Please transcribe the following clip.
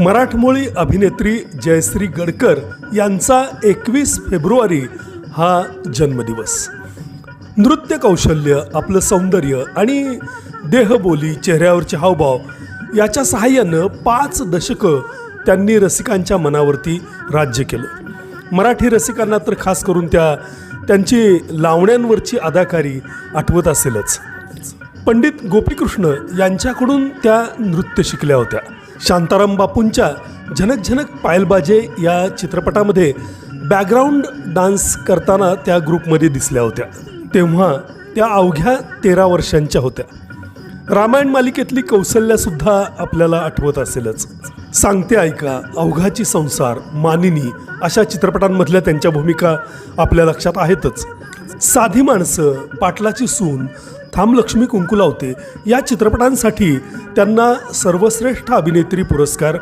मराठमोळी अभिनेत्री जयश्री गडकर यांचा एकवीस फेब्रुवारी हा जन्मदिवस. नृत्य कौशल्य आपलं सौंदर्य आणि देहबोली चेहऱ्यावरचे हावभाव याच्या सहाय्यानं पाच दशकं त्यांनी रसिकांच्या मनावरती राज्य केलं. मराठी रसिकांना तर खास करून त्या त्यांची लावण्यांवरची अदाकारी आठवत असेलच. पंडित गोपीकृष्ण यांच्याकडून त्या नृत्य शिकल्या होत्या. शांताराम बापूंच्या झनक झनक पायलबाजे या चित्रपटामध्ये बॅकग्राऊंड डान्स करताना त्या ग्रुपमध्ये दिसल्या होत्या. तेव्हा त्या अवघ्या तेरा वर्षांच्या होत्या. रामायण मालिकेतली कौशल्यासुद्धा आपल्याला आठवत असेलच. सांगते ऐका अवघाची संसार मानिनी अशा चित्रपटांमधल्या त्यांच्या भूमिका आपल्या लक्षात आहेतच. साधी माणसं पाटलाची सून थांब लक्ष्मी कुंकू लावते या चित्रपटांसाठी त्यांना सर्वश्रेष्ठ अभिनेत्री पुरस्कार